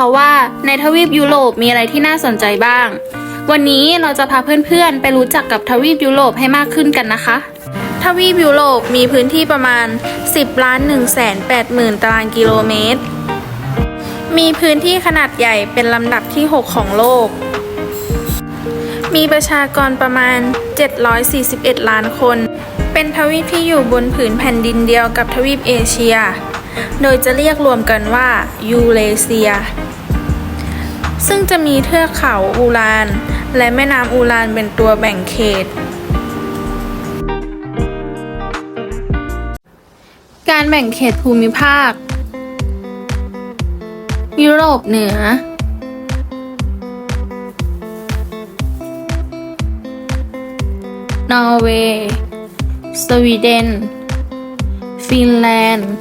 คะว่า ในทวีปยุโรปมีอะไรที่น่าสนใจบ้าง วันนี้เราจะพาเพื่อนๆ ไปรู้จักกับทวีปยุโรปให้มากขึ้นกันนะคะ ทวีปยุโรปมีพื้นที่ประมาณ 10ล้าน1แสน8หมื่นตารางกิโลเมตร มีพื้นที่ขนาดใหญ่เป็นลำดับที่ 6 ของโลก มีประชากรประมาณ 741 ล้านคน เป็นทวีปที่อยู่บนผืนแผ่นดินเดียวกับทวีปเอเชียโดยจะเรียกรวมกันว่ายูเรเซีย ซึ่งจะมีเทือกเขาอูราน และแม่น้ำอูรานเป็นตัวแบ่งเขต การแบ่งเขตภูมิภาค ยุโรปเหนือ นอร์เวย์ สวีเดน ฟินแลนด์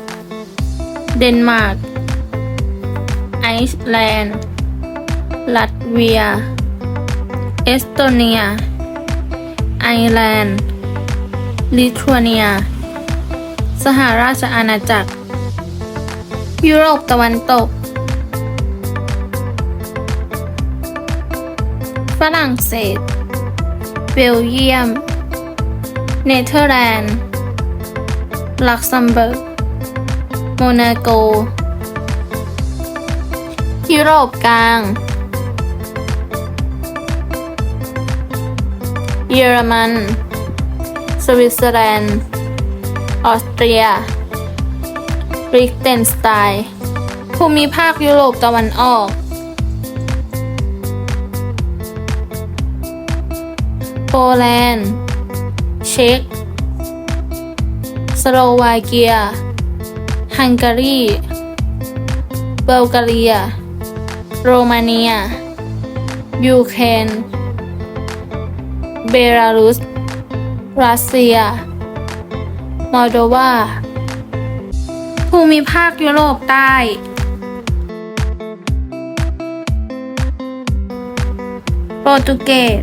เดนมาร์ก ไอซ์แลนด์ ลัตเวีย เอสโตเนีย ไอร์แลนด์ ลิทัวเนีย สหราชอาณาจักร ยุโรปตะวันตก ฝรั่งเศส เบลเยียม เนเธอร์แลนด์ ลักเซมเบิร์ก โมนาโก ยุโรปกลาง เยอรมัน สวิตเซอร์แลนด์ ออสเตรียริกเตนสไตน์ภูมิภาคยุโรปตะวันออก โปแลนด์ เช็ก สโลวาเกีย ฮังการี เบลกาเรีย โรมาเนีย ยูเครน เบลารุส รัสเซีย มอลโดวา ภูมิภาคยุโรปใต้ โปรตุเกส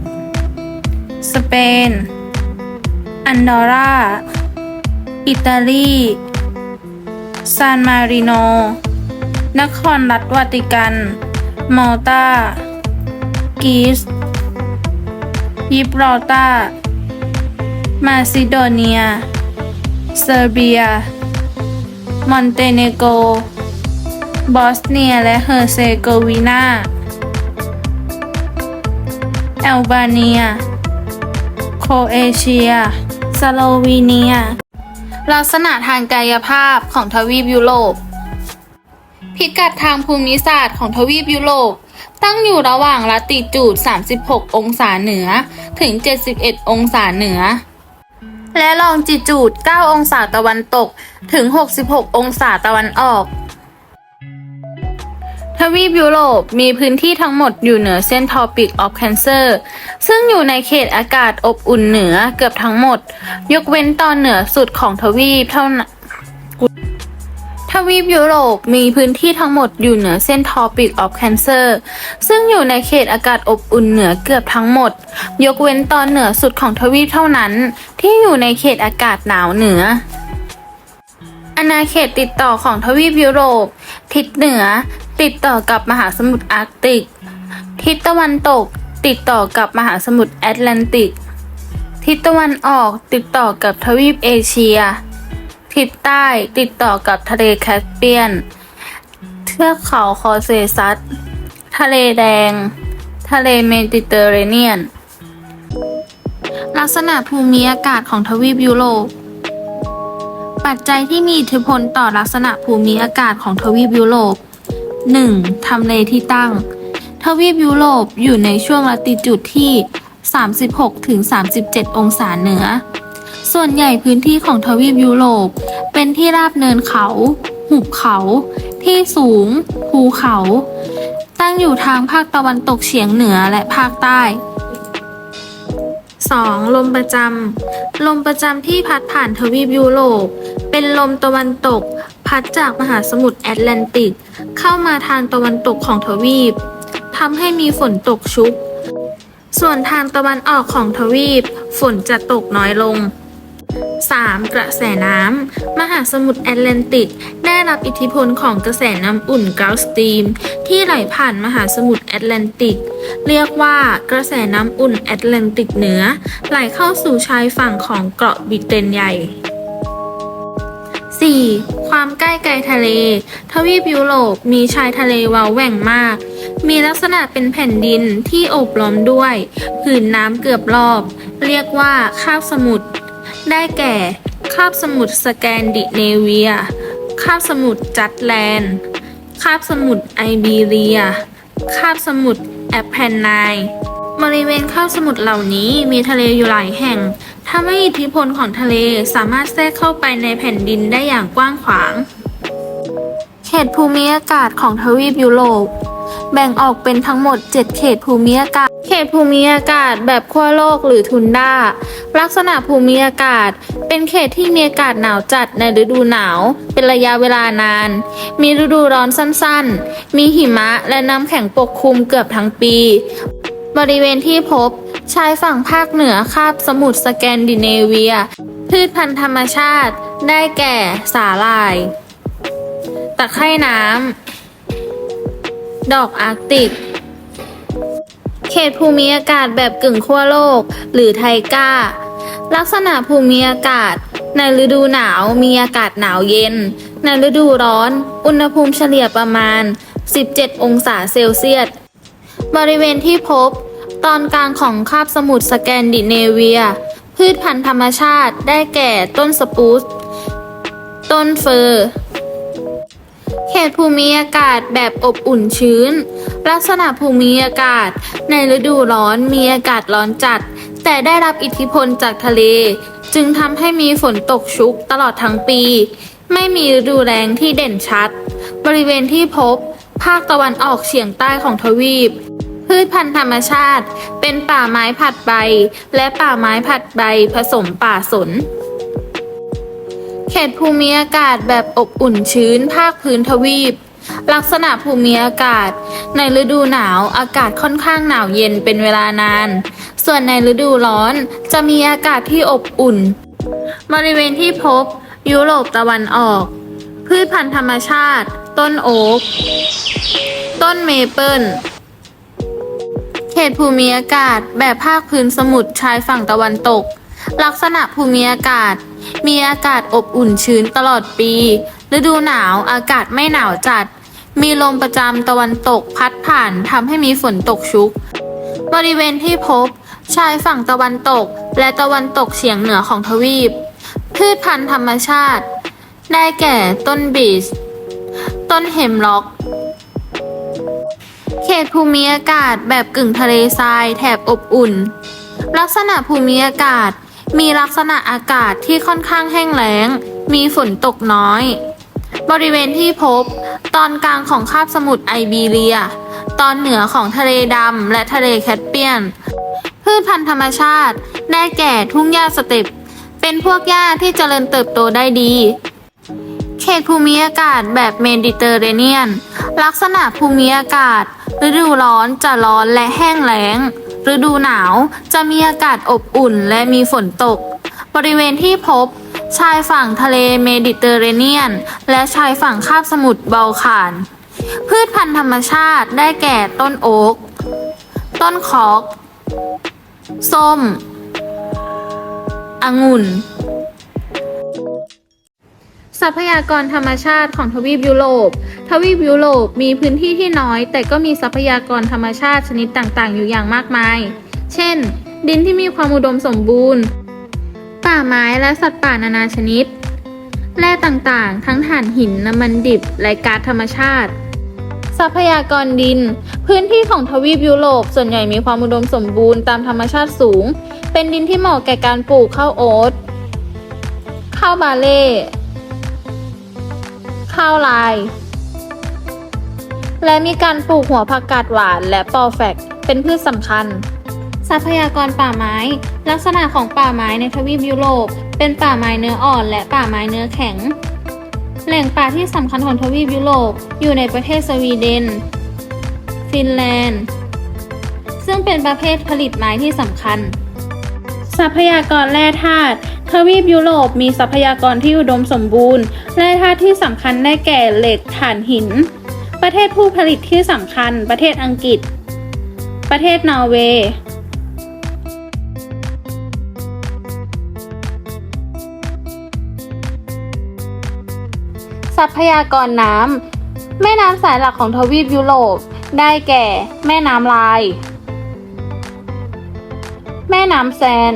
สเปน อันดอร่า อิตาลี ซานมาริโน นครรัฐวาติกัน มอลตา กรีซ ยิบรอลตามาซิโดเนีย เซอร์เบีย มอนเตเนโก บอสเนียและเฮอร์เซโกวีนาแอลบาเนีย โครเอเชีย สโลวีเนีย ลักษณะทางกายภาพของทวีปยุโรป พิกัดทางภูมิศาสตร์ของทวีปยุโรป ตั้งอยู่ระหว่างลัติจูด 36 องศาเหนือ ถึง 71 องศาเหนือ และลองจิจูด 9 องศาตะวันตก ถึง 66 องศาตะวันออก ทวีปยุโรปมีพื้นที่ทั้งหมดอยู่เหนือเส้นทอปิกออฟแคนเซอร์ ซึ่งอยู่ในเขตอากาศอบอุ่นเหนือเกือบทั้งหมด ยกเว้นตอนเหนือสุดของทวีปเท่านั้น วีปยุโรปมีพื้นที่ทั้งหมดอยู่เหนือเส้นทอปิกออฟแคนเซอร์ซึ่งอยู่ในเขตอากาศอบอุ่นเหนือเกือบทั้งหมด ยกเว้นตอนเหนือสุดของทวีปเท่านั้น ที่อยู่ในเขตอากาศหนาวเหนืออาณาเขตติดต่อของทวีปยุโรป ทิศเหนือ ติดต่อกับมหาสมุทรอาร์กติก ทิศตะวันตก ติดต่อกับมหาสมุทรแอตแลนติก ทิศตะวันออกติดต่อกับทวีปเอเชีย ทิศใต้ติดต่อกับทะเลแคสเปียน เทือกเขาคอเซซัส ทะเลแดง ทะเลเมดิเตอร์เรเนียน ลักษณะภูมิอากาศของทวีปยุโรป ปัจจัยที่มีอิทธิพลต่อลักษณะภูมิอากาศของทวีปยุโรป 1. ทำเลที่ตั้ง ทวีปยุโรปอยู่ในช่วงลัติจูดที่ 36ถึง37 องศาเหนือ ส่วนใหญ่พื้นที่ของทวีปยุโรป เป็นที่ราบเนินเขา หุบเขา ที่สูง ภูเขา ตั้งอยู่ทางภาคตะวันตกเฉียงเหนือและภาคใต้ 2. ลมประจำ ลมประจำที่พัดผ่านทวีปยุโรป เป็นลมตะวันตก พัดจากมหาสมุทรแอตแลนติก เข้ามาทางตะวันตกของทวีปทำให้มีฝนตกชุก ส่วนทางตะวันออกของทวีป ฝนจะตกน้อยลง 3. กระแสน้ำ มหาสมุทรแอตแลนติก ได้รับอิทธิพลของกระแสน้ำอุ่นกราฟสตรีม ที่ไหลผ่านมหาสมุทรแอตแลนติก เรียกว่ากระแสน้ำอุ่นแอตแลนติกเหนือ ไหลเข้าสู่ชายฝั่งของเกาะบริเตนใหญ่ 4. ความใกล้ไกลทะเล ทวีปยุโรปมีชายทะเลว้าแหว่งมาก มีลักษณะเป็นแผ่นดินที่โอบล้อมด้วย ผืนน้ำเกือบรอบ เรียกว่าคาบสมุทร ได้แก่คาบสมุทรสแกนดิเนเวีย คาบสมุทรจัตแลนด์ คาบสมุทรไอบีเรีย คาบสมุทรแอปเพนไนบริเวณคาบสมุทรเหล่านี้มีทะเลอยู่หลายแห่งทำให้อิทธิพลของทะเลสามารถแทรกเข้าไปในแผ่นดินได้อย่างกว้างขวาง เขตภูมิอากาศของทวีปยุโรป แบ่งออกเป็นทั้งหมด 7 เขตภูมิอากาศ เขตภูมิอากาศแบบขั้วโลกหรือทุนด้า ลักษณะภูมิอากาศ เป็นเขตที่มีอากาศหนาวจัดในฤดูหนาว เป็นระยะเวลานาน มีฤดูร้อนสั้นๆ มีหิมะและน้ำแข็งปกคลุมเกือบทั้งปี บริเวณที่พบ ชายฝั่งภาคเหนือคาบสมุทรสแกนดิเนเวีย พืชพันธุ์ธรรมชาติ ได้แก่สาหร่ายตะไคร่น้ำ ดอกอาร์กติก เขตภูมิอากาศแบบกึ่งขั้วโลก หรือไทก้า ลักษณะภูมิอากาศ ในฤดูหนาวมีอากาศหนาวเย็น ในฤดูร้อน อุณหภูมิเฉลี่ยประมาณ 17 องศาเซลเซียส บริเวณที่พบ ตอนกลางของคาบสมุทรสแกนดิเนเวีย พืชพันธุ์ธรรมชาติได้แก่ต้นสปรูซต้นเฟอร์เขตภูมิอากาศแบบอบอุ่นชื้น ลักษณะภูมิอากาศ ในฤดูร้อนมีอากาศร้อนจัด แต่ได้รับอิทธิพลจากทะเล จึงทำให้มีฝนตกชุกตลอดทั้งปี ไม่มีฤดูแรงที่เด่นชัด บริเวณที่พบ ภาคตะวันออกเฉียงใต้ของทวีป พืชพันธุ์ธรรมชาติ เป็นป่าไม้ผัดใบ และป่าไม้ผัดใบผสมป่าสนเขตภูมิอากาศแบบอบอุ่นชื้นภาคพื้นทวีป ลักษณะภูมิอากาศ ในฤดูหนาวอากาศค่อนข้างหนาวเย็นเป็นเวลานาน ส่วนในฤดูร้อนจะมีอากาศที่อบอุ่น บริเวณที่พบยุโรปตะวันออก พืชพันธุ์ธรรมชาติ ต้นโอ๊กต้นเมเปิลเขตภูมิอากาศแบบภาคพื้นสมุทรชายฝั่งตะวันตก ลักษณะภูมิอากาศ มีอากาศอบอุ่นชื้นตลอดปี ฤดูหนาวอากาศไม่หนาวจัด มีลมประจำตะวันตกพัดผ่านทำให้มีฝนตกชุก บริเวณที่พบ ชายฝั่งตะวันตกและตะวันตกเฉียงเหนือของทวีป พืชพันธุ์ธรรมชาติ ได้แก่ต้นบีช ต้นเฮมล็อก เขตภูมิอากาศแบบกึ่งทะเลทรายแถบอบอุ่น ลักษณะภูมิอากาศมีลักษณะอากาศที่ค่อนข้างแห้งแล้ง มีฝนตกน้อย บริเวณที่พบ ตอนกลางของคาบสมุทรไอบีเรีย ตอนเหนือของทะเลดำและทะเลแคสเปียน พืชพันธุ์ธรรมชาติ ได้แก่ทุ่งหญ้าสเต็ป เป็นพวกหญ้าที่เจริญเติบโตได้ดี เขตภูมิอากาศแบบเมดิเตอร์เรเนียน ลักษณะภูมิอากาศ ฤดูร้อนจะร้อนและแห้งแล้ง ฤดูหนาวจะมีอากาศอบอุ่นและมีฝนตก บริเวณที่พบ ชายฝั่งทะเลเมดิเตอร์เรเนียน และชายฝั่งคาบสมุทรเบลข่านพืชพันธุ์ธรรมชาติได้แก่ต้นโอ๊ก ต้นคอก ส้ม องุ่น ทรัพยากรธรรมชาติของทวีปยุโรป ทวีปยุโรปมีพื้นที่ที่น้อย แต่ก็มีทรัพยากรธรรมชาติชนิดต่างๆ อยู่อย่างมากมาย เช่น ดินที่มีความอุดมสมบูรณ์ ป่าไม้และสัตว์ป่านานาชนิด แร่ต่างๆ ทั้งถ่านหินน้ำมันดิบ และก๊าซธรรมชาติ ทรัพยากรดิน พื้นที่ของทวีปยุโรปส่วนใหญ่มีความอุดมสมบูรณ์ตามธรรมชาติสูง เป็นดินที่เหมาะแก่การปลูกข้าวโอ๊ต ข้าวบาเล่ ข้าวลาย และมีการปลูกหัวผักกาดหวานและปอแฟกเป็นพืชสำคัญ ทรัพยากรป่าไม้ ลักษณะของป่าไม้ในทวีปยุโรป เป็นป่าไม้เนื้ออ่อนและป่าไม้เนื้อแข็ง แหล่งป่าที่สำคัญของทวีปยุโรปอยู่ในประเทศสวีเดน ฟินแลนด์ ซึ่งเป็นประเภทผลิตไม้ที่สำคัญ ทรัพยากรแร่ธาตุทวีปยุโรปมีทรัพยากรที่อุดมสมบูรณ์และธาตุที่สำคัญได้แก่เหล็กถ่านหิน ประเทศผู้ผลิตที่สำคัญ ประเทศอังกฤษ ประเทศนอร์เวย์ ทรัพยากรน้ำแม่น้ำสายหลักของทวีปยุโรป ได้แก่ แม่น้ำลาย แม่น้ำแซน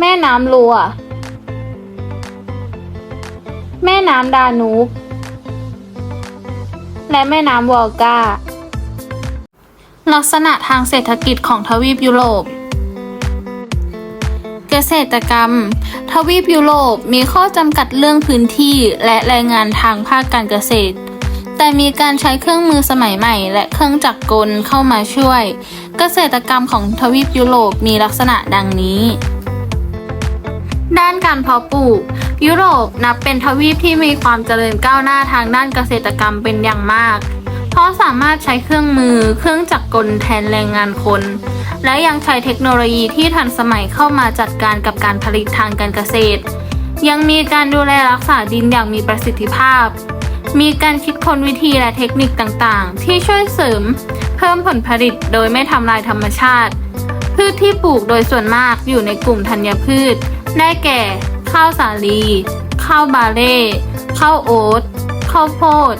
แม่น้ำลัว แม่น้ำดานูบและแม่น้ำวอลกาลักษณะทางเศรษฐกิจของทวีปยุโรป กษตรกรรม ทวีปยุโรปมีข้อจำกัดเรื่องพื้นที่และแรงงานทางภาคการเกษตร แต่มีการใช้เครื่องมือสมัยใหม่ และเครื่องจักรกลเข้ามาช่วย เกษตรกรรมของทวีปยุโรปมีลักษณะดังนี้ ด้านการเพาะปลูก ยุโรปนับเป็นทวีปที่มีความเจริญก้าวหน้าทางด้านเกษตรกรรมเป็นอย่างมาก เพราะสามารถใช้เครื่องมือ เครื่องจักรกลแทนแรงงานคน และยังใช้เทคโนโลยีที่ทันสมัยเข้ามาจัดการกับการผลิตทางการเกษตร ยังมีการดูแลรักษาดินอย่างมีประสิทธิภาพ มีการคิดค้นวิธีและเทคนิคต่างๆ ที่ช่วยเสริม เพิ่มผลผลิตโดยไม่ทำลายธรรมชาติ พืชที่ปลูกโดยส่วนมากอยู่ในกลุ่มธัญพืช ได้แก่ ข้าวสาลี ข้าวบาเล่ข้าวโอ๊ตข้าวโพด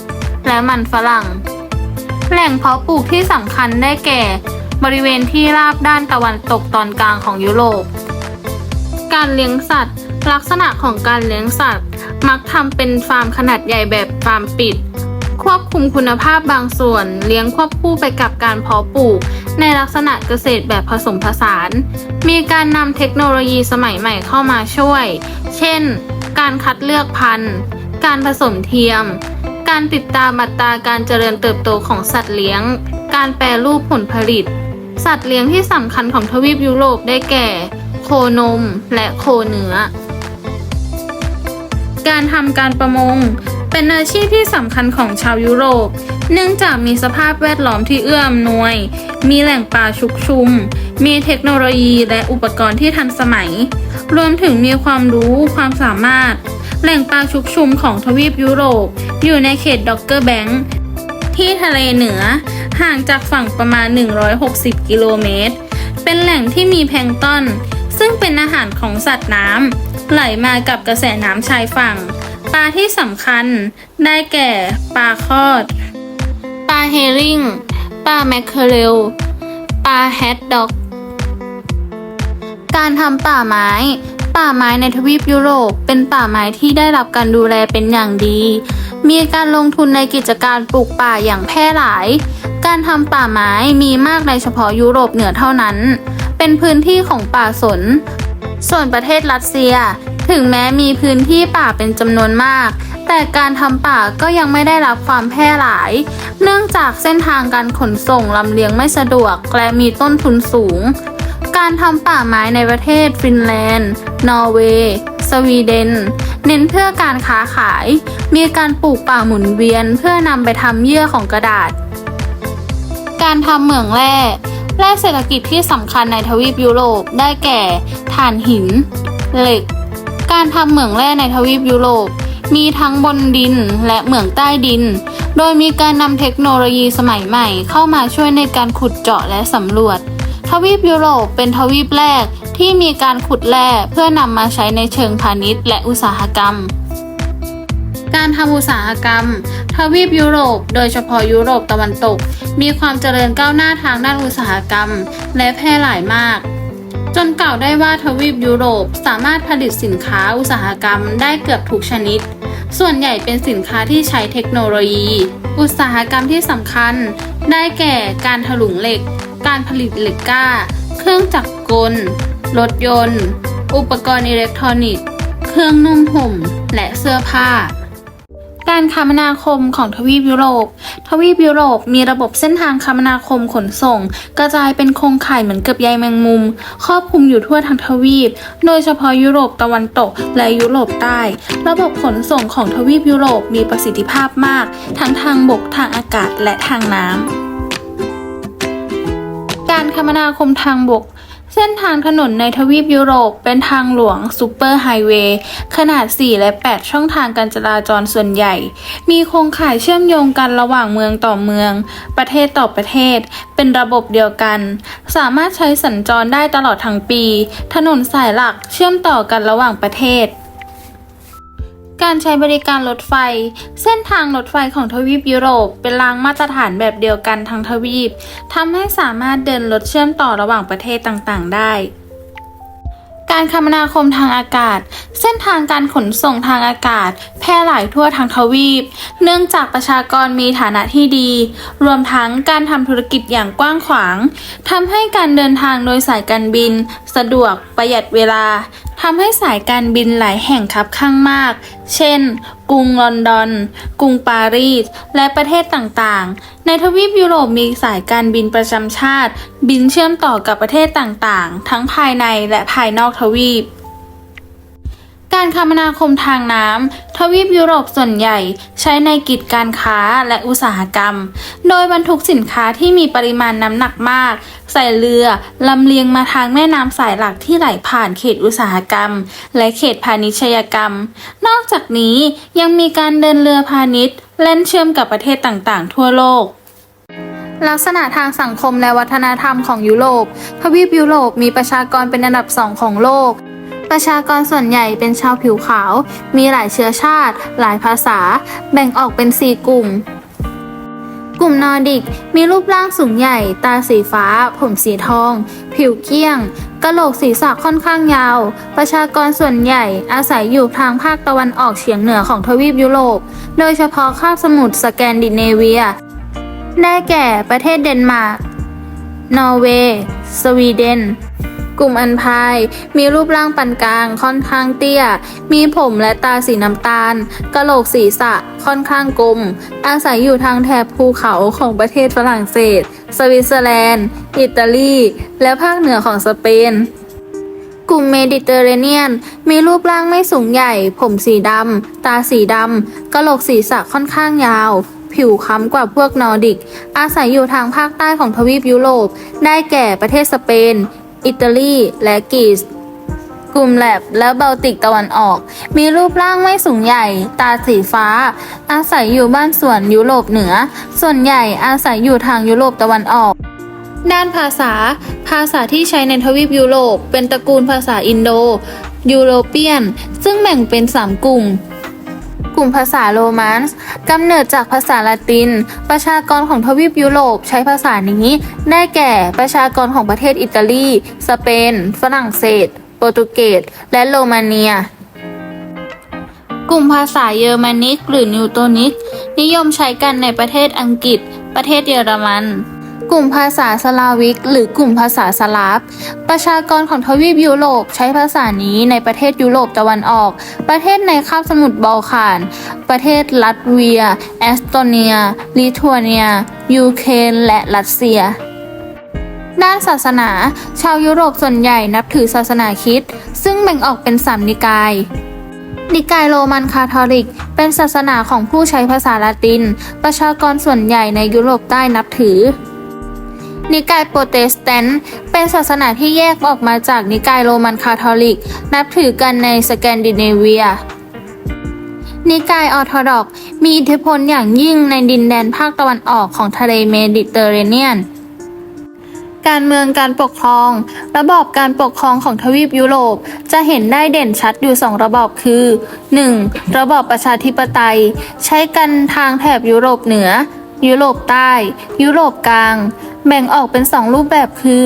และมันฝรั่ง แหล่งเพาะปลูกที่สำคัญได้แก่ บริเวณที่ราบด้านตะวันตกตอนกลางของยุโรป การเลี้ยงสัตว์ ลักษณะของการเลี้ยงสัตว์ มักทำเป็นฟาร์มขนาดใหญ่แบบฟาร์มปิด ควบคุมคุณภาพบางส่วน เลี้ยงควบคู่ไปกับการเพาะปลูก ในลักษณะเกษตรแบบผสมผสาน มีการนำเทคโนโลยีสมัยใหม่เข้ามาช่วย เช่น การคัดเลือกพันธุ์ การผสมเทียม การติดตามอัตราการเจริญเติบโตของสัตว์เลี้ยง การแปรรูปผลผลิต สัตว์เลี้ยงที่สำคัญของทวีปยุโรปได้แก่ โคนมและโคเนื้อ การทำการประมง เป็นอาชีพที่สำคัญของชาวยุโรป เนื่องจากมีสภาพแวดล้อมที่เอื้ออำนวย มีแหล่งป่าชุกชุม มีเทคโนโลยีและอุปกรณ์ที่ทันสมัย รวมถึงมีความรู้ความสามารถ แหล่งป่าชุกชุมของทวีปยุโรป อยู่ในเขตด็อกเกอร์แบงค์ที่ทะเลเหนือ ห่างจากฝั่งประมาณ 160 กิโลเมตร เป็นแหล่งที่มีแพลงต้น ซึ่งเป็นอาหารของสัตว์น้ำไหลมากับกระแสน้ำชายฝั่ง ปลาที่สำคัญได้แก่ปลาคอด ปลาเฮริงปลาแมคเคอเรล ปลาแฮดด็อก การทำป่าไม้ ป่าไม้ในทวีปยุโรป เป็นป่าไม้ที่ได้รับการดูแลเป็นอย่างดี มีการลงทุนในกิจการปลูกป่าอย่างแพร่หลาย การทำป่าไม้มีมากในเฉพาะยุโรปเหนือเท่านั้น เป็นพื้นที่ของป่าสน ส่วนประเทศรัสเซีย ถึงแม้มีพื้นที่ป่าเป็นจำนวนมาก แต่การทำป่าก็ยังไม่ได้รับความแพร่หลาย เนื่องจากเส้นทางการขนส่งลำเลียงไม่สะดวกและมีต้นทุนสูง การทำป่าไม้ในประเทศฟินแลนด์ นอร์เวย์ สวีเดน เน้นเพื่อการค้าขาย มีการปลูกป่าหมุนเวียนเพื่อนำไปทำเยื่อของกระดาษ การทำเหมืองแร่แร่เศรษฐกิจที่สำคัญในทวีปยุโรปได้แก่ถ่านหิน เหล็ก การทำเหมืองแร่ในทวีปยุโรป มีทั้งบนดินและเหมืองใต้ดิน โดยมีการนำเทคโนโลยีสมัยใหม่เข้ามาช่วยในการขุดเจาะและสำรวจ ทวีปยุโรปเป็นทวีปแรกที่มีการขุดแร่เพื่อนำมาใช้ในเชิงพาณิชย์และอุตสาหกรรม การทำอุตสาหกรรม ทวีปยุโรป โดยเฉพาะยุโรปตะวันตก มีความเจริญก้าวหน้าทางด้านอุตสาหกรรม และแพร่หลายมาก จนกล่าวได้ว่าทวีปยุโรปสามารถผลิตสินค้าอุตสาหกรรมได้เกือบทุกชนิดส่วนใหญ่เป็นสินค้าที่ใช้เทคโนโลยี อุตสาหกรรมที่สำคัญ ได้แก่การถลุงเหล็ก การผลิตเหล็กก้า เครื่องจักรกล รถยนต์ อุปกรณ์อิเล็กทรอนิกส์ เครื่องนุ่มห่ม และเสื้อผ้าการคมนาคมของทวีปยุโรป ทวีปยุโรปมีระบบเส้นทางคมนาคมขนส่ง กระจายเป็นโครงข่ายเหมือนกับใยแมงมุม ครอบคลุมอยู่ทั่วทั้งทวีป โดยเฉพาะยุโรปตะวันตกและยุโรปใต้ ระบบขนส่งของทวีปยุโรปมีประสิทธิภาพมาก ทั้งทางบกทางอากาศและทางน้ำ การคมนาคมทางบก เส้นทางถนนในทวีปยุโรปเป็นทางหลวงซูเปอร์ไฮเวย์ขนาด 4 และ 8 ช่องทางการจราจรส่วนใหญ่ มีโครงข่ายเชื่อมโยงกันระหว่างเมืองต่อเมือง ประเทศต่อประเทศ เป็นระบบเดียวกัน สามารถใช้สัญจรได้ตลอดทั้งปี ถนนสายหลักเชื่อมต่อกันระหว่างประเทศ การใช้บริการรถไฟ เส้นทางรถไฟของทวีปยุโรปเป็นรางมาตรฐานแบบเดียวกันทั้งทวีปทำให้สามารถเดินรถเชื่อมต่อระหว่างประเทศต่างๆ ได้ การคมนาคมทางอากาศ เส้นทางการขนส่งทางอากาศ แพร่หลายทั่วทั้งทวีป เนื่องจากประชากรมีฐานะที่ดี รวมทั้งการทำธุรกิจอย่างกว้างขวางทำให้การเดินทางโดยสายการบิน สะดวกประหยัดเวลา ทำให้สายการบินหลายแห่งคับข้างมาก เช่น กรุงลอนดอน กรุงปารีส และประเทศต่างๆ ในทวีปยุโรปมีสายการบินประจำชาติ บินเชื่อมต่อกับประเทศต่างๆ ทั้งภายในและภายนอกทวีป การคมนาคมทางน้ำทวีปยุโรปส่วนใหญ่ใช้ในกิจการค้าและอุตสาหกรรม โดยบรรทุกสินค้าที่มีปริมาณน้ำหนักมาก ใส่เรือลำเลียงมาทางแม่น้ำสายหลักที่ไหลผ่านเขตอุตสาหกรรม และเขตพาณิชยกรรม นอกจากนี้ยังมีการเดินเรือพาณิชย์เล่นเชื่อมกับประเทศต่างๆ ทั่วโลกลักษณะทางสังคมและวัฒนธรรมของยุโรป ทวีปยุโรปมีประชากรเป็นอันดับสองของโลก ประชากรส่วนใหญ่เป็นชาวผิวขาว มีหลายเชื้อชาติ หลายภาษา แบ่งออกเป็น 4 กลุ่ม กลุ่มนอร์ดิก มีรูปร่างสูงใหญ่ ตาสีฟ้า ผมสีทอง ผิวเกี้ยงกะโหลกศีรษะค่อนข้างยาว ประชากรส่วนใหญ่อาศัยอยู่ทางภาคตะวันออกเฉียงเหนือของทวีปยุโรป โดยเฉพาะคาบสมุทรสแกนดิเนเวีย ได้แก่ประเทศเดนมาร์ก นอร์เวย์ สวีเดน กลุ่มอันพายมีรูปร่างปานกลางค่อนข้างเตี้ย มีผมและตาสีน้ำตาลกะโหลกศีรษะค่อนข้างกลม อาศัยอยู่ทางแถบภูเขาของประเทศฝรั่งเศส สวิตเซอร์แลนด์ อิตาลี และภาคเหนือของสเปนกลุ่มเมดิเตอร์เรเนียน มีรูปร่างไม่สูงใหญ่ ผมสีดำ ตาสีดำกะโหลกศีรษะค่อนข้างยาว ผิวค้ำกว่าพวกนอร์ดิก อาศัยอยู่ทางภาคใต้ของทวีปยุโรป ได้แก่ประเทศสเปน อิตาลี และกรีซกลุ่มแลบและเบลติกตะวันออก มีรูปร่างไม่สูงใหญ่ ตาสีฟ้า อาศัยอยู่บ้านส่วนยุโรปเหนือ ส่วนใหญ่อาศัยอยู่ทางยุโรปตะวันออก ด้านภาษา ภาษาที่ใช้ในทวีปยุโรป เป็นตระกูลภาษาอินโด ยูโรเปียน ซึ่งแบ่งเป็น 3 กลุ่ม กลุ่มภาษาโรมันส์กำเนิดจากภาษาละติน ประชากรของทวีปยุโรปใช้ภาษานี้ ได้แก่ประชากรของประเทศอิตาลี สเปน ฝรั่งเศส โปรตุเกส และโรมาเนีย กลุ่มภาษาเยอรมนิกหรือนิวโตนิก นิยมใช้กันในประเทศอังกฤษ ประเทศเยอรมัน กลุ่มภาษาสลาวิก หรือกลุ่มภาษาสลาฟ ประชากรของทวีปยุโรปใช้ภาษานี้ในประเทศยุโรปตะวันออก ประเทศในคาบสมุทรบอลข่าน ประเทศลัตเวีย แอสโตเนีย ลิทัวเนีย ยูเครน และรัสเซียด้านศาสนา ชาวยุโรปส่วนใหญ่นับถือศาสนาคริสต์ซึ่งแบ่งออกเป็นสามนิกาย นิกายโรมันคาทอลิก เป็นศาสนาของผู้ใช้ภาษาละติน ประชากรส่วนใหญ่ในยุโรปใต้นับถือ นิกายโปรเตสแตนต์เป็นศาสนาที่แยกออกมาจากนิกายโรมันคาทอลิก นับถือกันในสแกนดิเนเวีย นิกายออร์โธดอกมีอิทธิพลอย่างยิ่งในดินแดนภาคตะวันออกของทะเลเมดิเตอร์เรเนียน การเมืองการปกครอง ระบอบการปกครองของทวีปยุโรปจะเห็นได้เด่นชัดอยู่สองระบอบคือ 1. ระบอบประชาธิปไตย ใช้กันทางแถบยุโรปเหนือ ยุโรปใต้ ยุโรปกลาง แบ่งออกเป็นสองรูปแบบคือ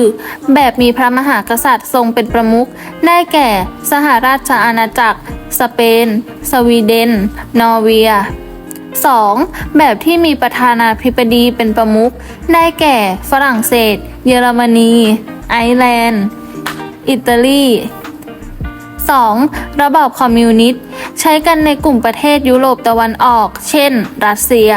แบบมีพระมหากษัตริย์ทรงเป็นประมุขได้แก่ สหราชอาณาจักร สเปน สวีเดน นอร์เวีย 2. แบบที่มีประธานาธิบดีเป็นประมุขได้แก่ ฝรั่งเศส เยอรมนี ไอร์แลนด์ อิตาลี 2. ระบอบคอมมิวนิสต์ ใช้กันในกลุ่มประเทศยุโรปตะวันออก เช่น รัสเซีย